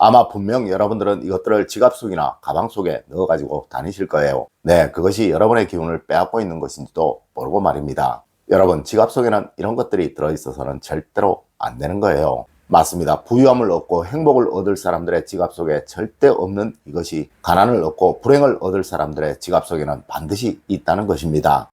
아마 분명 여러분들은 이것들을 지갑 속이나 가방 속에 넣어 가지고 다니실 거예요. 네, 그것이 여러분의 기운을 빼앗고 있는 것인지도 모르고 말입니다. 여러분, 지갑 속에는 이런 것들이 들어있어서는 절대로 안 되는 거예요. 맞습니다. 부유함을 얻고 행복을 얻을 사람들의 지갑 속에 절대 없는 이것이 가난을 얻고 불행을 얻을 사람들의 지갑 속에는 반드시 있다는 것입니다.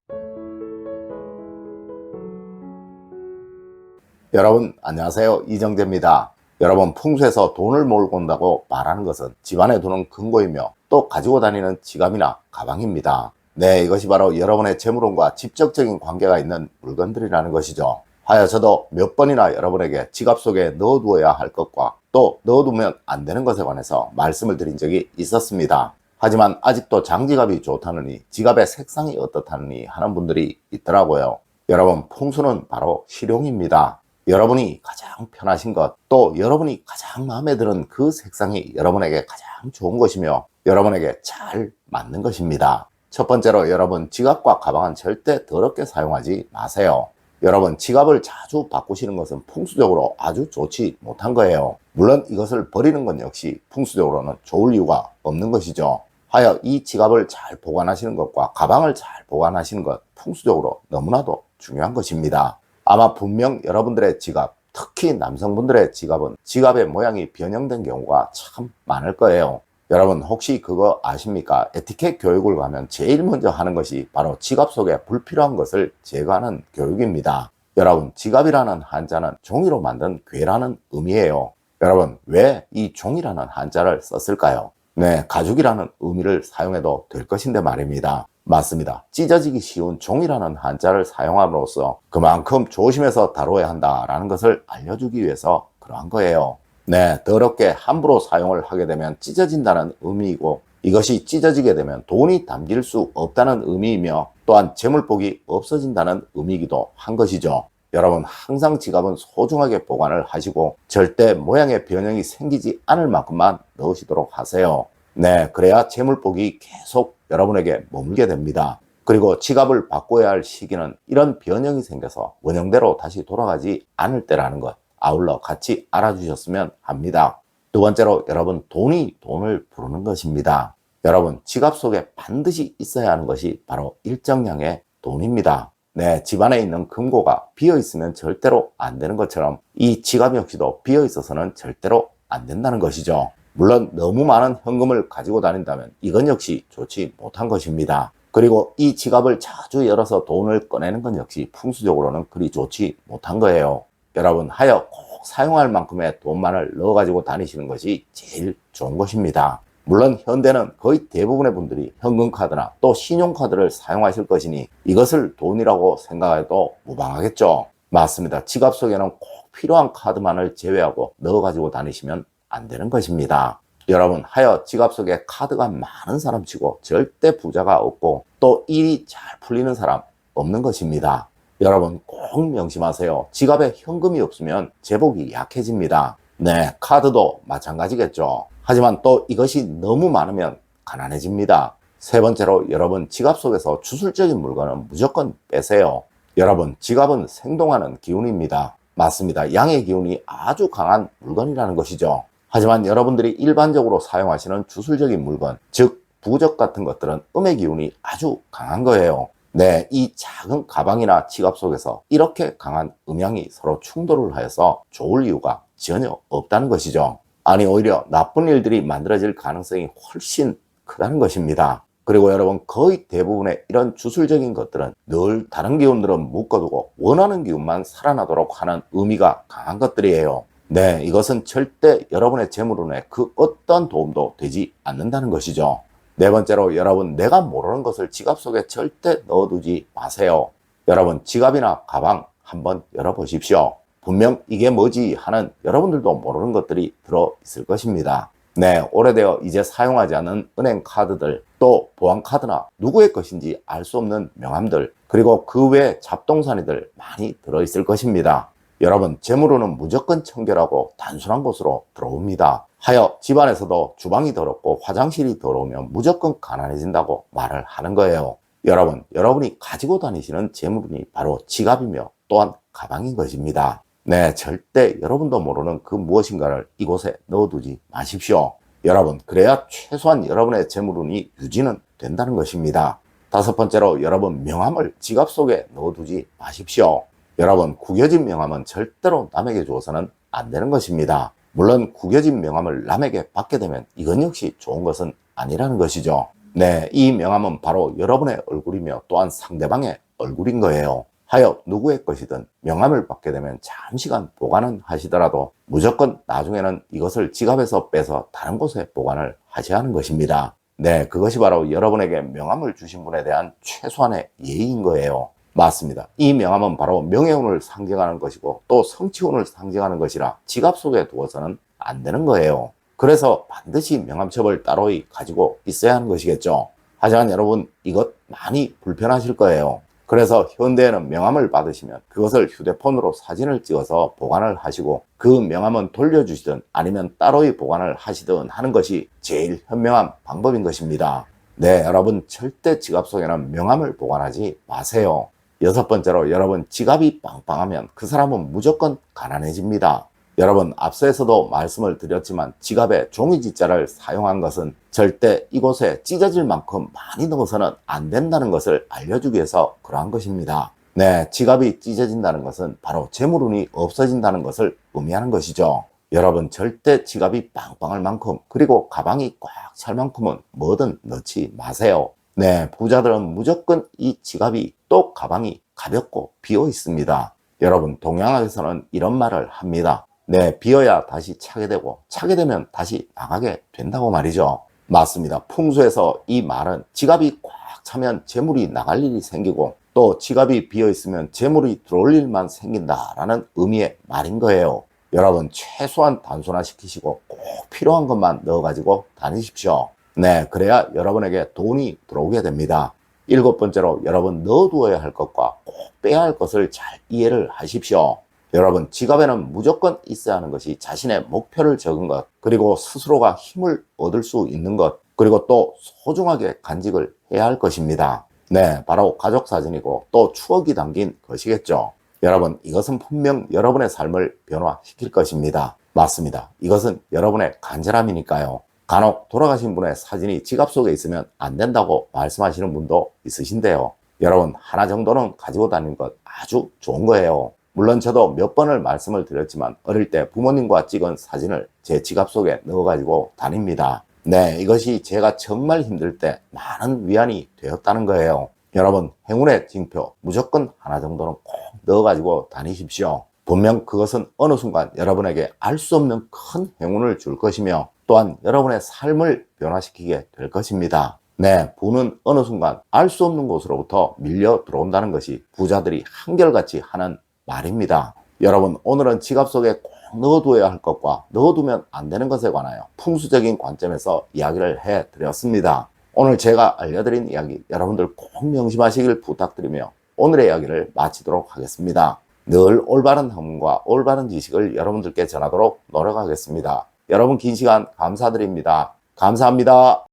여러분 안녕하세요 이정재입니다. 여러분 풍수에서 돈을 몰고 온다고 말하는 것은 집안에 두는 근거이며 또 가지고 다니는 지갑이나 가방입니다. 네 이것이 바로 여러분의 재물운과 직접적인 관계가 있는 물건들이라는 것이죠. 하여 저도 몇 번이나 여러분에게 지갑 속에 넣어두어야 할 것과 또 넣어두면 안 되는 것에 관해서 말씀을 드린 적이 있었습니다. 하지만 아직도 장지갑이 좋다느니 지갑의 색상이 어떻다느니 하는 분들이 있더라고요. 여러분 풍수는 바로 실용입니다. 여러분이 가장 편하신 것, 또 여러분이 가장 마음에 드는 그 색상이 여러분에게 가장 좋은 것이며 여러분에게 잘 맞는 것입니다. 첫 번째로 여러분 지갑과 가방은 절대 더럽게 사용하지 마세요. 여러분 지갑을 자주 바꾸시는 것은 풍수적으로 아주 좋지 못한 거예요. 물론 이것을 버리는 건 역시 풍수적으로는 좋을 이유가 없는 것이죠. 하여 이 지갑을 잘 보관하시는 것과 가방을 잘 보관하시는 것 풍수적으로 너무나도 중요한 것입니다. 아마 분명 여러분들의 지갑, 특히 남성분들의 지갑은 지갑의 모양이 변형된 경우가 참 많을 거예요. 여러분 혹시 그거 아십니까? 에티켓 교육을 가면 제일 먼저 하는 것이 바로 지갑 속에 불필요한 것을 제거하는 교육입니다. 여러분 지갑이라는 한자는 종이로 만든 괴라는 의미예요. 여러분 왜 이 종이라는 한자를 썼을까요? 네, 가죽이라는 의미를 사용해도 될 것인데 말입니다. 맞습니다. 찢어지기 쉬운 종이라는 한자를 사용함으로써 그만큼 조심해서 다뤄야 한다라는 것을 알려주기 위해서 그러한 거예요. 네, 더럽게 함부로 사용을 하게 되면 찢어진다는 의미이고 이것이 찢어지게 되면 돈이 담길 수 없다는 의미이며 또한 재물복이 없어진다는 의미이기도 한 것이죠. 여러분 항상 지갑은 소중하게 보관을 하시고 절대 모양의 변형이 생기지 않을 만큼만 넣으시도록 하세요. 네, 그래야 재물복이 계속 여러분에게 머물게 됩니다. 그리고 지갑을 바꿔야 할 시기는 이런 변형이 생겨서 원형대로 다시 돌아가지 않을 때라는 것 아울러 같이 알아주셨으면 합니다. 두 번째로 여러분 돈이 돈을 부르는 것입니다. 여러분 지갑 속에 반드시 있어야 하는 것이 바로 일정량의 돈입니다. 네, 집안에 있는 금고가 비어 있으면 절대로 안 되는 것처럼 이 지갑 역시도 비어 있어서는 절대로 안 된다는 것이죠. 물론 너무 많은 현금을 가지고 다닌다면 이건 역시 좋지 못한 것입니다. 그리고 이 지갑을 자주 열어서 돈을 꺼내는 건 역시 풍수적으로는 그리 좋지 못한 거예요. 여러분 하여 꼭 사용할 만큼의 돈만을 넣어가지고 다니시는 것이 제일 좋은 것입니다. 물론 현대는 거의 대부분의 분들이 현금카드나 또 신용카드를 사용하실 것이니 이것을 돈이라고 생각해도 무방하겠죠. 맞습니다. 지갑 속에는 꼭 필요한 카드만을 제외하고 넣어가지고 다니시면 안 되는 것입니다. 여러분 하여 지갑 속에 카드가 많은 사람치고 절대 부자가 없고 또 일이 잘 풀리는 사람 없는 것입니다. 여러분 꼭 명심하세요. 지갑에 현금이 없으면 제복이 약해집니다. 네, 카드도 마찬가지겠죠. 하지만 또 이것이 너무 많으면 가난해집니다. 세 번째로 여러분 지갑 속에서 주술적인 물건은 무조건 빼세요. 여러분 지갑은 생동하는 기운입니다. 맞습니다. 양의 기운이 아주 강한 물건이라는 것이죠. 하지만 여러분들이 일반적으로 사용하시는 주술적인 물건, 즉 부적 같은 것들은 음의 기운이 아주 강한 거예요. 네, 이 작은 가방이나 지갑 속에서 이렇게 강한 음양이 서로 충돌을 하여서 좋을 이유가 전혀 없다는 것이죠. 아니, 오히려 나쁜 일들이 만들어질 가능성이 훨씬 크다는 것입니다. 그리고 여러분 거의 대부분의 이런 주술적인 것들은 늘 다른 기운들은 묶어두고 원하는 기운만 살아나도록 하는 의미가 강한 것들이에요. 네, 이것은 절대 여러분의 재물운에 그 어떤 도움도 되지 않는다는 것이죠. 네 번째로 여러분 내가 모르는 것을 지갑 속에 절대 넣어두지 마세요. 여러분 지갑이나 가방 한번 열어보십시오. 분명 이게 뭐지 하는 여러분들도 모르는 것들이 들어 있을 것입니다. 네, 오래되어 이제 사용하지 않은 은행 카드들, 또 보안 카드나 누구의 것인지 알 수 없는 명함들, 그리고 그 외 잡동사니들 많이 들어 있을 것입니다. 여러분 재물로는 무조건 청결하고 단순한 곳으로 들어옵니다. 하여 집안에서도 주방이 더럽고 화장실이 더러우면 무조건 가난해진다고 말을 하는 거예요. 여러분, 여러분이 가지고 다니시는 재물이 바로 지갑이며 또한 가방인 것입니다. 네, 절대 여러분도 모르는 그 무엇인가를 이곳에 넣어두지 마십시오. 여러분, 그래야 최소한 여러분의 재물운이 유지는 된다는 것입니다. 다섯 번째로 여러분 명함을 지갑 속에 넣어두지 마십시오. 여러분, 구겨진 명함은 절대로 남에게 주어서는 안 되는 것입니다. 물론 구겨진 명함을 남에게 받게 되면 이건 역시 좋은 것은 아니라는 것이죠. 네, 이 명함은 바로 여러분의 얼굴이며 또한 상대방의 얼굴인 거예요. 하여 누구의 것이든 명함을 받게 되면 잠시간 보관은 하시더라도 무조건 나중에는 이것을 지갑에서 빼서 다른 곳에 보관을 하셔야 하는 것입니다. 네, 그것이 바로 여러분에게 명함을 주신 분에 대한 최소한의 예의인 거예요. 맞습니다. 이 명함은 바로 명예운을 상징하는 것이고 또 성취운을 상징하는 것이라 지갑 속에 두어서는 안 되는 거예요. 그래서 반드시 명함첩을 따로이 가지고 있어야 하는 것이겠죠. 하지만 여러분 이것 많이 불편하실 거예요. 그래서 현대에는 명함을 받으시면 그것을 휴대폰으로 사진을 찍어서 보관을 하시고 그 명함은 돌려주시든 아니면 따로이 보관을 하시든 하는 것이 제일 현명한 방법인 것입니다. 네, 여러분 절대 지갑 속에는 명함을 보관하지 마세요. 여섯 번째로 여러분 지갑이 빵빵하면 그 사람은 무조건 가난해집니다. 여러분 앞서에서도 말씀을 드렸지만 지갑에 종이지자를 사용한 것은 절대 이곳에 찢어질 만큼 많이 넣어서는 안 된다는 것을 알려주기 위해서 그러한 것입니다. 네, 지갑이 찢어진다는 것은 바로 재물운이 없어진다는 것을 의미하는 것이죠. 여러분 절대 지갑이 빵빵할 만큼 그리고 가방이 꽉 찰 만큼은 뭐든 넣지 마세요. 네, 부자들은 무조건 이 지갑이 또 가방이 가볍고 비어 있습니다. 여러분 동양에서는 이런 말을 합니다. 네, 비어야 다시 차게 되고 차게 되면 다시 나가게 된다고 말이죠. 맞습니다. 풍수에서 이 말은 지갑이 꽉 차면 재물이 나갈 일이 생기고 또 지갑이 비어 있으면 재물이 들어올 일만 생긴다라는 의미의 말인 거예요. 여러분 최소한 단순화시키시고 꼭 필요한 것만 넣어가지고 다니십시오. 네, 그래야 여러분에게 돈이 들어오게 됩니다. 일곱 번째로 여러분 넣어두어야 할 것과 꼭 빼야 할 것을 잘 이해를 하십시오. 여러분 지갑에는 무조건 있어야 하는 것이 자신의 목표를 적은 것 그리고 스스로가 힘을 얻을 수 있는 것 그리고 또 소중하게 간직을 해야 할 것입니다. 네, 바로 가족 사진이고 또 추억이 담긴 것이겠죠. 여러분 이것은 분명 여러분의 삶을 변화시킬 것입니다. 맞습니다. 이것은 여러분의 간절함이니까요. 간혹 돌아가신 분의 사진이 지갑 속에 있으면 안 된다고 말씀하시는 분도 있으신데요. 여러분 하나 정도는 가지고 다니는 것 아주 좋은 거예요. 물론 저도 몇 번을 말씀을 드렸지만 어릴 때 부모님과 찍은 사진을 제 지갑 속에 넣어가지고 다닙니다. 네, 이것이 제가 정말 힘들 때 많은 위안이 되었다는 거예요. 여러분, 행운의 징표 무조건 하나 정도는 꼭 넣어가지고 다니십시오. 분명 그것은 어느 순간 여러분에게 알 수 없는 큰 행운을 줄 것이며 또한 여러분의 삶을 변화시키게 될 것입니다. 네, 부는 어느 순간 알 수 없는 곳으로부터 밀려 들어온다는 것이 부자들이 한결같이 하는 말입니다. 여러분, 오늘은 지갑 속에 꼭 넣어두어야 할 것과 넣어두면 안 되는 것에 관하여 풍수적인 관점에서 이야기를 해 드렸습니다. 오늘 제가 알려드린 이야기 여러분들 꼭 명심하시길 부탁드리며 오늘의 이야기를 마치도록 하겠습니다. 늘 올바른 학문과 올바른 지식을 여러분들께 전하도록 노력하겠습니다. 여러분 긴 시간 감사드립니다. 감사합니다.